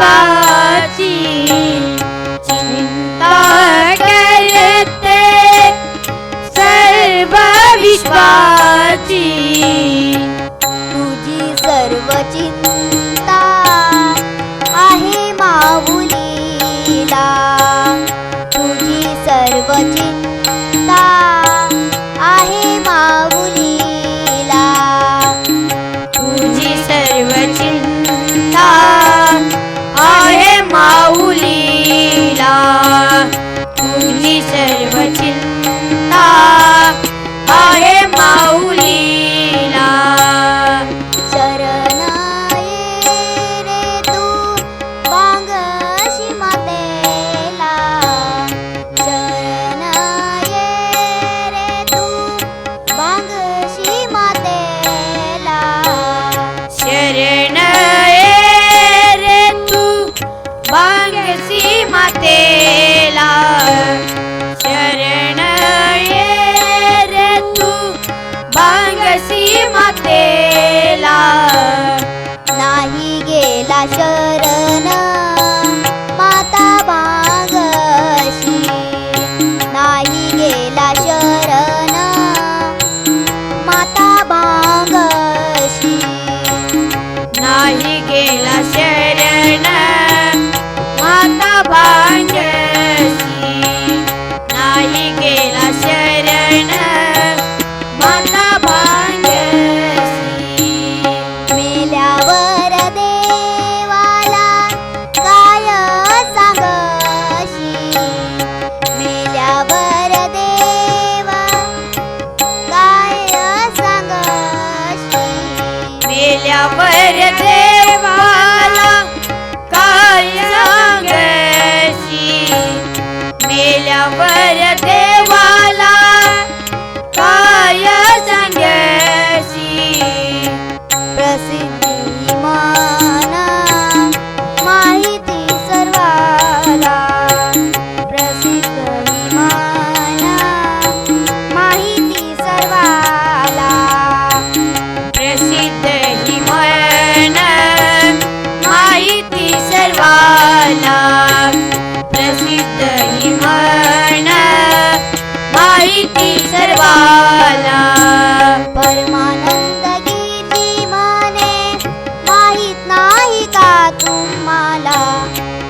पापाची तुझी चिंता आहे माऊलीला. तुझी सर्व चिंता Eres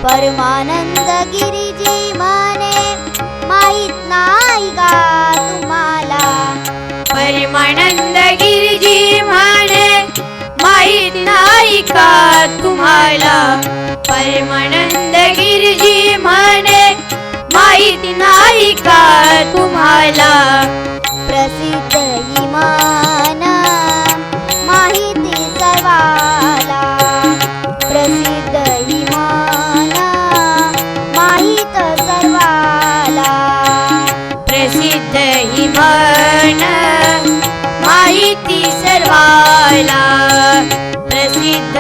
परमानंद गिरीजी माने माहीत नाही का तुम्हाला. परमानंद गिरीजी माने माहीत नाही का तुम्हाला? परमानंद गिरीजी माने माहीत नाही का तुम्हाला? मा सर्वाला प्रसिद्ध